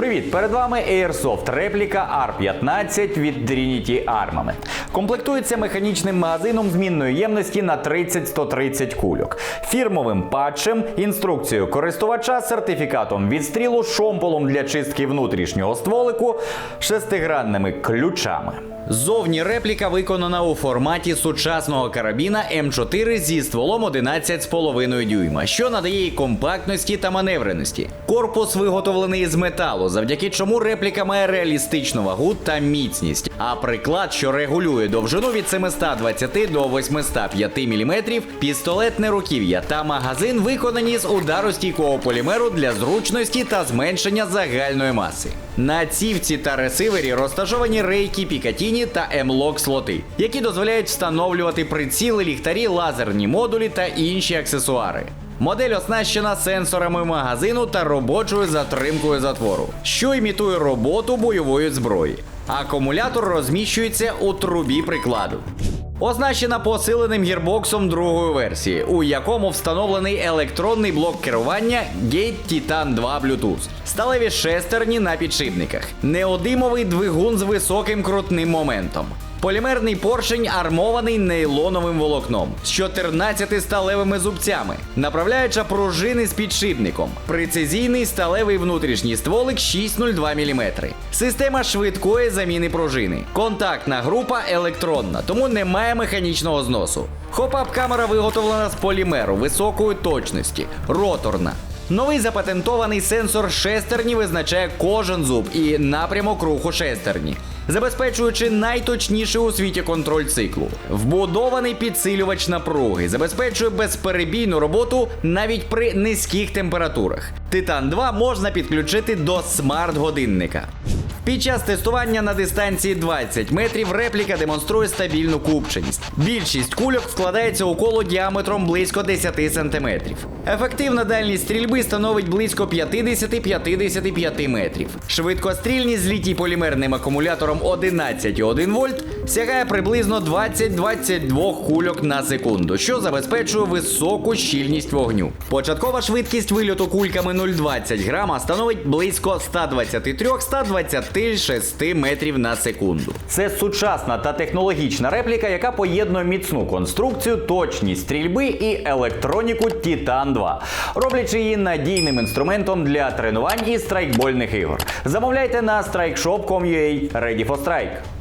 Привіт! Перед вами Airsoft репліка R15 від Trinity Armament. Комплектується механічним магазином змінної ємності на 30-130 кульок, фірмовим патчем, інструкцією користувача, сертифікатом відстрілу, шомполом для чистки внутрішнього стволику, шестигранними ключами. Зовні репліка виконана у форматі сучасного карабіна М4 зі стволом 11,5 дюйма, що надає їй компактності та маневреності. Корпус виготовлений з металу, завдяки чому репліка має реалістичну вагу та міцність. А приклад, що регулює довжину від 720 до 805 мм, пістолетне руків'я та магазин виконані з ударостійкого полімеру для зручності та зменшення загальної маси. На цівці та ресивері розташовані рейки Пікатіні та M-Lock слоти, які дозволяють встановлювати приціли, ліхтарі, лазерні модулі та інші аксесуари. Модель оснащена сенсорами магазину та робочою затримкою затвору, що імітує роботу бойової зброї. Акумулятор розміщується у трубі прикладу. Оснащена посиленим гірбоксом другої версії, у якому встановлений електронний блок керування Gate Titan 2 Bluetooth, сталеві шестерні на підшипниках, неодимовий двигун з високим крутним моментом. Полімерний поршень армований нейлоновим волокном з 14 сталевими зубцями, направляюча пружини з підшипником, прецизійний сталевий внутрішній стволик 602 мм, система швидкої заміни пружини, контактна група електронна, тому немає механічного зносу. Хоп-ап камера виготовлена з полімеру високої точності, роторна. Новий запатентований сенсор шестерні визначає кожен зуб і напрямок руху шестерні, забезпечуючи найточніший у світі контроль циклу. Вбудований підсилювач напруги забезпечує безперебійну роботу навіть при низьких температурах. Титан 2 можна підключити до смарт-годинника. Під час тестування на дистанції 20 метрів репліка демонструє стабільну купченість. Більшість кульок вкладається у коло діаметром близько 10 см. Ефективна дальність стрільби становить близько 50-55 метрів. Швидкострільність з літій полімерним акумулятором 11,1 вольт сягає приблизно 20-22 кульок на секунду, що забезпечує високу щільність вогню. Початкова швидкість вильоту кульками 0,20 грама становить близько 123-126 метрів на секунду. Це сучасна та технологічна репліка, яка поєднує міцну конструкцію, точність стрільби і електроніку Titan 2, роблячи її надійним інструментом для тренувань і страйкбольних ігор. Замовляйте на strikeshop.com.ua Ready for Strike.